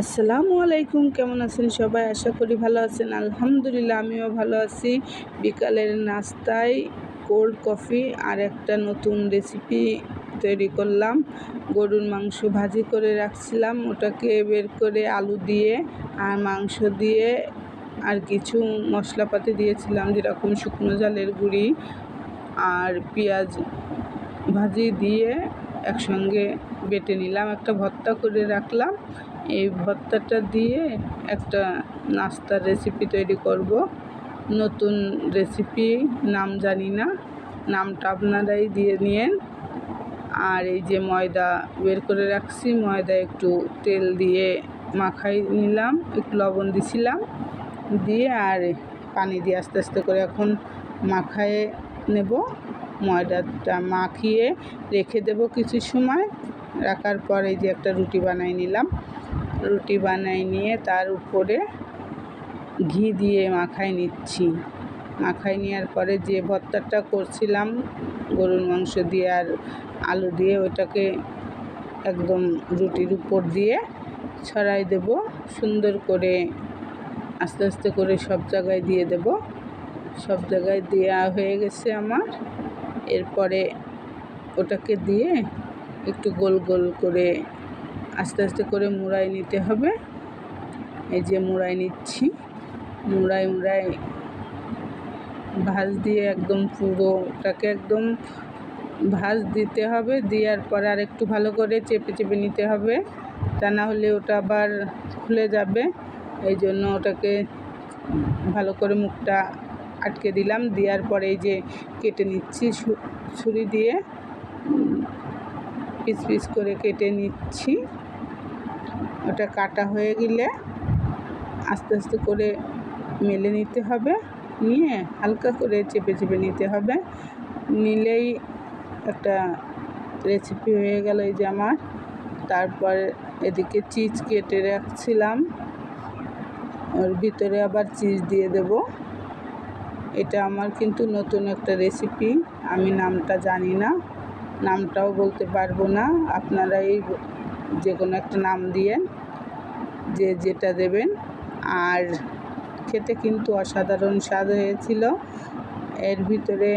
আসসালামু আলাইকুম, কেমন আছেন সবাই? আশা করি ভালো আছেন। আলহামদুলিল্লাহ, আমিও ভালো আছি। বিকালের নাস্তায় কোল্ড কফি আর একটা নতুন রেসিপি তৈরি করলাম। গরুর মাংস ভাজি করে রাখছিলাম। ওটাকে বের করে আলু দিয়ে আর মাংস দিয়ে আর কিছু মশলাপাতি দিয়েছিলাম, যেরকম শুকনো জালের গুঁড়ি আর পেঁয়াজ ভাজি দিয়ে একসঙ্গে বেটে নিলাম। একটা ভর্তা করে রাখলাম। এই ভর্তাটা দিয়ে একটা নাস্তার রেসিপি তৈরি করব। নতুন রেসিপি নাম জানি না। নামটা আপনারাই দিয়ে নিয়েন। আর এই যে ময়দা বের করে রাখছি, ময়দা একটু তেল দিয়ে মাখাই নিলাম, একটু লবণ দিছিলাম। দিয়ে আর পানি দিয়ে আস্তে আস্তে করে এখন মাখায়ে নেব। ময়দাটা মাখিয়ে রেখে দেব কিছু সময়। রাখার পরে যে একটা রুটি বানাই নিলাম। রুটি বানাই নিয়ে তার উপরে ঘি দিয়ে মাখায় নিচ্ছি। মাখায় নেওয়ার পরে যে ভর্তাটা করছিলাম, গরুর মাংস দিয়ে আর আলু দিয়ে ওটাকে একদম রুটির উপর দিয়ে ছড়াই দেব। সুন্দর করে আস্তে আস্তে করে সব জায়গায় দিয়ে দেব। সব জায়গায় দেওয়া হয়ে গেছে আমার। এরপরে ওটাকে দিয়ে একটু গোল গোল করে আস্তে আস্তে করে মুড়াই নিতে হবে। এই যে মুড়াই নিচ্ছি। মুড়াই মুড়াই ভাজ দিয়ে একদম পুরোটাকে একদম ভাজ দিতে হবে। দেওয়ার পরে আর একটু ভালো করে চেপে চেপে নিতে হবে। তা না হলে ওটা আবার খুলে যাবে। এই জন্য ওটাকে ভালো করে মুখটা আটকে দিলাম। দেওয়ার পরে এই যে কেটে নিচ্ছি ছুরি দিয়ে। পিস পিস করে কেটে নিচ্ছি। ওটা কাটা হয়ে গেলে আস্তে আস্তে করে মেলে নিতে হবে। নিয়ে হালকা করে চেপে চেপে নিতে হবে। নিলেই একটা রেসিপি হয়ে গেল এই যে আমার। তারপর এদিকে চিজ কেটে রাখছিলাম। ওর ভিতরে আবার চিজ দিয়ে দেব। এটা আমার কিন্তু নতুন একটা রেসিপি আমি নামটা জানি না। নামটাও বলতে পারব না। আপনারাই যে কোনো একটা নাম দিয়ে যে যেটা দেবেন। আর খেতে কিন্তু অসাধারণ স্বাদ হয়েছিল। এর ভিতরে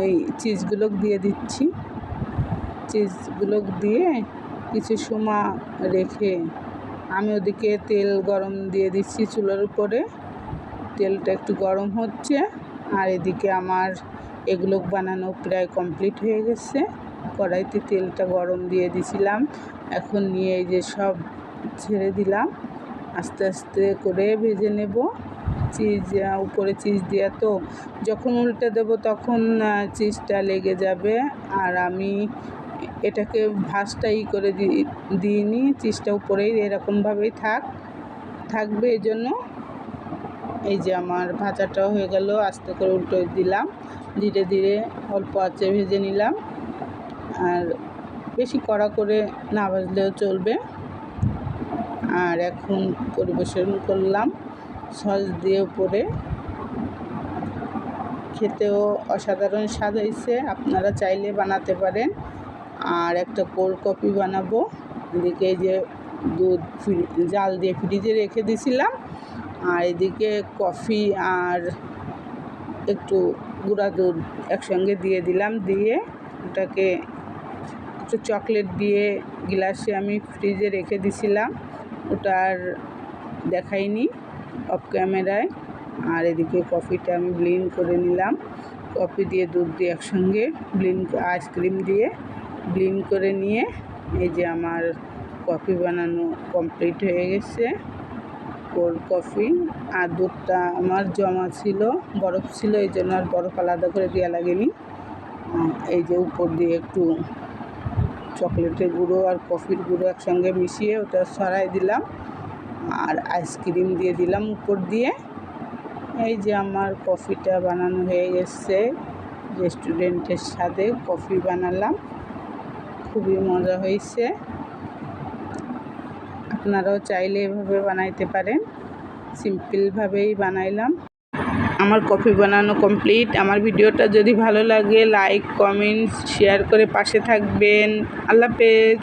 ওই চিজগুলো দিয়ে দিচ্ছি। চিজগুলো দিয়ে কিছু সময় রেখে আমি ওদিকে তেল গরম দিয়ে দিচ্ছি চুলার উপরে। তেলটা একটু গরম হচ্ছে। আর এদিকে আমার এগুলো বানানো প্রায় কমপ্লিট হয়ে গেছে। কড়াইতে তেলটা গরম দিয়ে দিছিলাম। এখন নিয়ে এই যে সব ছেড়ে দিলাম। আস্তে আস্তে করে ভেজে নেব। চিজ উপরে চিজ দেওয়া তো। যখন উল্টে দেবো তখন চিজটা লেগে যাবে। আর আমি এটাকে ভাজটা ই করে দিইনি। চিজটা উপরেই এরকমভাবেই থাক, থাকবে এই জন্য এই যে আমার ভাজাটাও হয়ে গেল। আস্তে করে উল্টো দিলাম। ধীরে ধীরে অল্প আঁচে ভেজে নিলাম। আর বেশি কড়া করে না ভাজলেও চলবে। আর এখন পরিবেশন করলাম সস দিয়ে উপরে। খেতেও অসাধারণ স্বাদ হয়েছে, আপনারা চাইলে বানাতে পারেন। আর একটা কোল্ড কফি বানাবো। এদিকে যে দুধ জাল দিয়ে ফ্রিজে রেখে দিছিলাম আর এদিকে কফি আর একটু গুঁড়া দুধ একসঙ্গে দিয়ে দিলাম। দিয়ে ওটাকে একটু চকলেট দিয়ে গ্লাসে আমি ফ্রিজে রেখে দিছিলাম। ওটা আর দেখাইনি অফ ক্যামেরায় আর এদিকে কফিটা আমি ব্লিন করে নিলাম। কফি দিয়ে দুধ দিয়ে একসঙ্গে ব্লিন আইসক্রিম দিয়ে ব্লিন করে নিয়ে এই যে আমার কফি বানানো কমপ্লিট হয়ে গেছে। কোল্ড কফি আর দুধটা আমার জমা ছিল, বরফ ছিল, এই জন্য আর বরফ আলাদা করে দেওয়া লাগেনি। এই যে উপর দিয়ে একটু চকলেটের গুঁড়ো আর কফির গুঁড়ো একসঙ্গে মিশিয়ে ওটা সরাই দিলাম। আর আইসক্রিম দিয়ে দিলাম উপর দিয়ে। এই যে আমার কফিটা বানানো হয়ে গেছে রেস্টুরেন্টের সাথে কফি বানালাম। খুবই মজা হয়েছে। আপনারাও চাইলে এভাবে বানাইতে পারেন। সিম্পলভাবেই বানাইলাম। আমার কফি বানানো কমপ্লিট আমার ভিডিওটা যদি ভালো লাগে লাইক কমেন্টস শেয়ার করে পাশে থাকবেন। আল্লাহ হাফেজ।